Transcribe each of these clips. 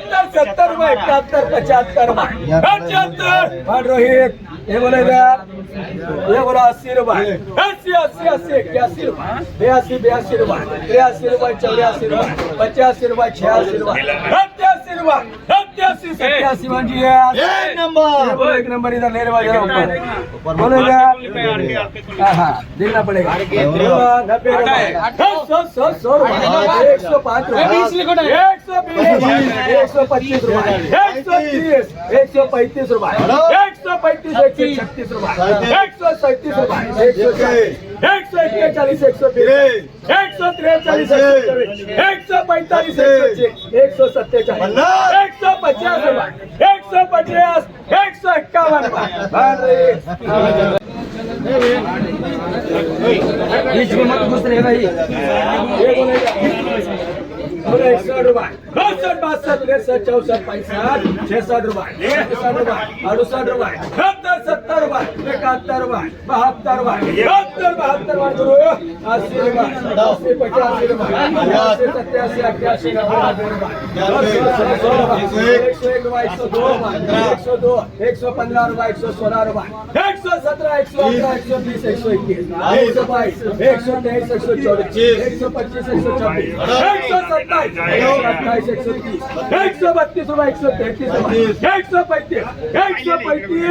भाड़ा सत्तर रुपये एकाहत्तर पचहत्तर पचहत्तर हाँ रोहित हे बोले यार ये बोला अस्सी रुपये अस्सी अस्सी अस्सी इक्यासी रुपये बयासी बयासी रुपये तिरासी रुपये चौरासी रुपये पचासी रुपये छियासी रुपये सत्यासी रुपये सत्यासी सत्यासी मंजी एक नंबर एक नंबर इधर ले रहा ऊपर बोलेगा हाँ हाँ देखना पड़ेगा नब्बे सौ सौ सौ एक सौ पाँच एक सौ बीस एक सौ पच्चीस रुपये एक सौ तीस एक सौ पैंतीस रुपये एक सौ पैंतीस एक सौ छत्तीस रुपये एक सौ सैंतीस एक सौ એકસો એકતાલીસ એકસો એકસો ત્રેચાલીસ એકસો पैंतालीस એકસો સત્તેચાલીસ એકસો પચાસ એકસો પચાસ એકસો એકાવન बीच में मत घुस रहे भाई एक सौ रुपये बासठ बासठ तिरसठ चौसठ पैंसठ छसठ रुपये सड़सठ रुपये अड़सठ रुपये सत्तर सत्तर रुपये इकहत्तर रुपये बहत्तर रुपये बहत्तर बहत्तर रुपये अस्सी रुपये अस्सी पचासी रुपये अस्सी सत्यासी अट्ठासी नब्बे रुपये एक सौ एक रुपये एक सौ दो रुपये एक सौ दो एक सौ पंद्रह रुपये एक सौ सोलह रुपये एक सौ सत्रह एक सौ अठारह एक सौ बीस एक सौ इक्कीस एक सौ बाईस एक सौ तेईस एक सौ चौबीस एक सौ पच्चीस एक सौ छब्बीस एक सौ सत्ताईस अट्ठाईस बावीस एकशे तीस एकशे बत्तीस रुपये एकशे तेहतीस एकशे पैतीस एकशे पैतीस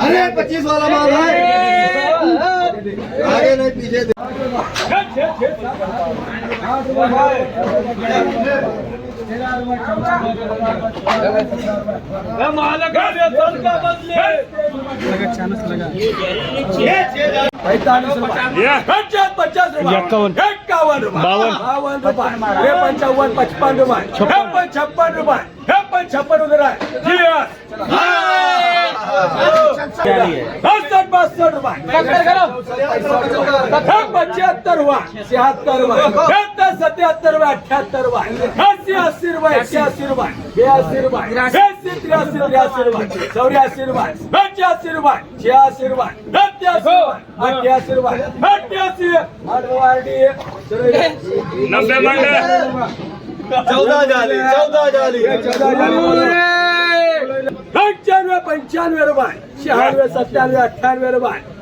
अरे पच्चीस वाला माल है आगे नहीं पीछे मालक सरकार बदले छानच लगा पैतालीस रुपये. पचास पचास रुपये. रुपये. रुपये. हे पंचावन्न पचपन रुपये. छप्पन रुपये. छप्पन छप्पन उधर आए जी बासठ बासठ हुआ पचहत्तर हुआ छिहत्तर हुआ बहत्तर सतहत्तर हुआ अठहत्तर हुआ अस्सी अस्सी रुपए इक्यासी रुपए बयासी रुपए तिरासी तिरासी रुपए चौरासी रुपए पचासी रुपए छियासी रुपए अठासी रुपए अठासी नब्बे चौदा झाली चौदा झाली पंच्याण्णव पंच्याण्णव रुपये शहाण्णव सत्त्याण्णव अठ्ठ्याण्णव रुपये.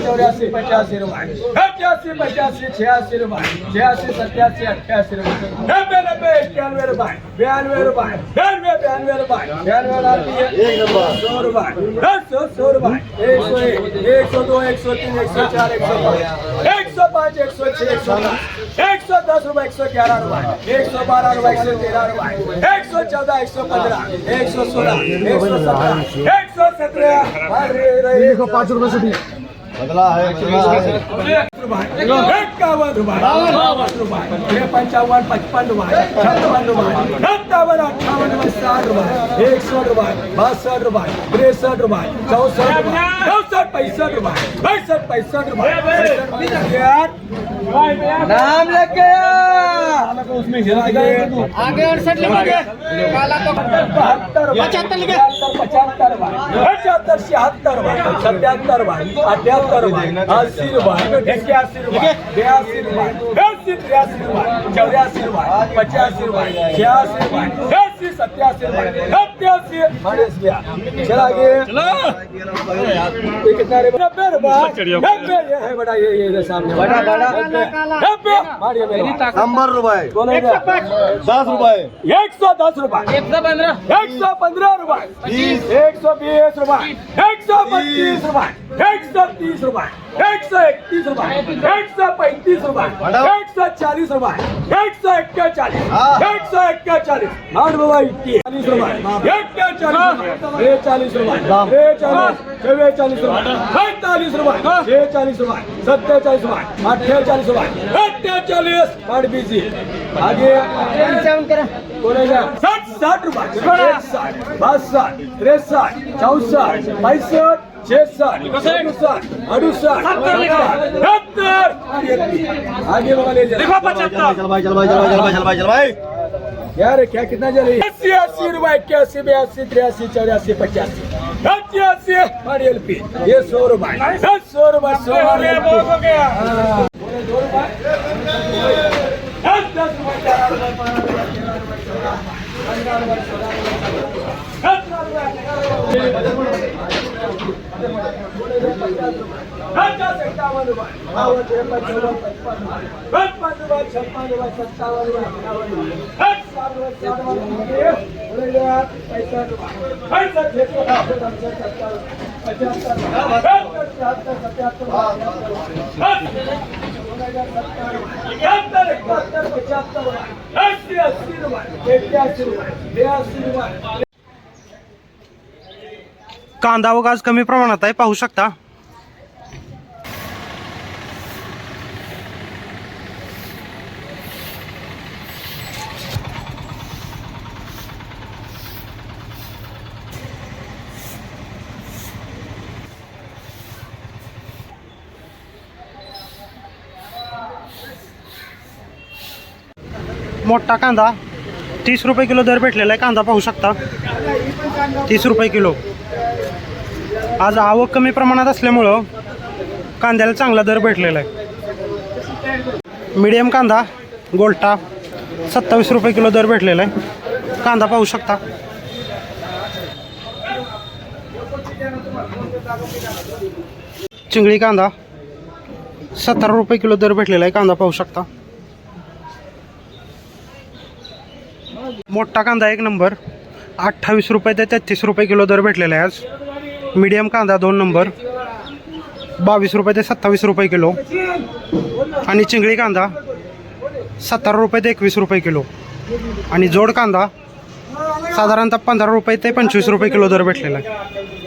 ચોર્યાસી પચાસી રૂપિયા અઠ્યાસી પચાસી છ્યાસી રૂપિયા છ્યાસી સત્યાસી અઠ્યાસી રૂપિયા નબે નબે એકાનવે રૂપિયા બ્યાનવે રૂપિયા બ્યાનવે બ્યાનવે રૂપિયા બ્યાનવે સો રૂપિયા દસો સો રૂપિયા એકસો એક એકસો દો એકસો તીન એકસો ચાર એકસો પાંચ. એકસો पाँच एक सौ पाँच एक सौ छह एक सौ एक सौ दस रुपए एक सौ ग्यारह रुपए एक सौ बारह रुपए एक सौ तेरह रुपए एक सौ चौदह एक सौ पंद्रह एक सौ सोलह एक सौ सत्रह एक सौ सत्रह अरे पाँच रुपए से भी बदला है है पचपन छप्पन सत्तावन अट्ठावन साठ एक सौ रुपये बासठ रुपये तिरसठ रुपये चौसठ रुपये चौसठ पैंसठ रुपये पैंसठ पैंसठ यार नाम लेके आगे आगे अड़सठ लिखोगे काला तो पचहत्तर लिखे। पचहत्तर बार पचहत्तर छिहत्तर बार सत्याहत्तर बार अठ्याहत्तर बार अस्सी बार इक्यासी बार बयासी बार बयासी तिरासी बार चौरासी बार पचासी बार छियासी बार छियासी सत्यासी माइनस गया चला आगे ये कितना रे नब्बे बार नब्बे ये है बड़ा ये ये सामने बड़ा, बड़ा। नब्बे मारिए मेरे शंभर रुपये दस रुपये एक सौ दस रुपये एक सौ पंद्रह एक सौ पंद्रह बीस एक सौ बीस रुपये एक सौ पच्चीस रुपये एक सौ तीस रुपये एक सौ इकतीस रुपये एक सौ पैंतीस रुपये एक सौ चालीस रुपये एक सौ इक्का चालीस हाँ। एक सौ इक्का चालीस आठ इक्कीस चालीस रुपये चालीस रुपये छः चालीस रुपये सैतालीस रुपये छः चालीस रुपये सत्तर रुपये आगे। साठ साठ रुपये बासठ त्रेसठ चौसठ पैंसठ छसठ सड़सठ अड़सठ सत्तर। आगे चल भाई चल भाई चल भाई चल भाई चल भाई चल भाई। यार क्या कितना चले अस्सी अस्सी रुपए इक्यासी बयासी तिरासी चौरासी पचासी। अस्सी अस्सी और एल पी ये सौ रुपए। सौ रुपए सौ रुपए। रुपए छप्पन सत्तावन कांदा व गाज कमी प्रमाणात आहे पाहू शकता. मोठा कांदा तीस रुपये किलो दर भेटलेला आहे कांदा पाहू शकता. तीस रुपये किलो. आज आवक कमी प्रमाणात असल्यामुळं कांद्याला चांगला दर भेटलेला आहे. मिडियम कांदा गोल्टा सत्तावीस रुपये किलो दर भेटलेला आहे. कांदा पाहू शकता. चिंगळी कांदा सत्तर रुपये किलो दर भेटलेला आहे कांदा पाहू शकता. मोठा कांदा एक नंबर. अठ्ठावीस रुपये ते तेहतीस रुपये किलो दर भेटलेला आहे आज. मीडियम कांदा दोन नंबर. बावीस रुपये ते सत्तावीस रुपये किलो. आणि चिंगळी कांदा सतरा रुपये ते एकवीस रुपये किलो. आणि जोड कांदा साधारणतः पंधरा रुपये ते पंचवीस रुपये किलो दर भेटलेला आहे.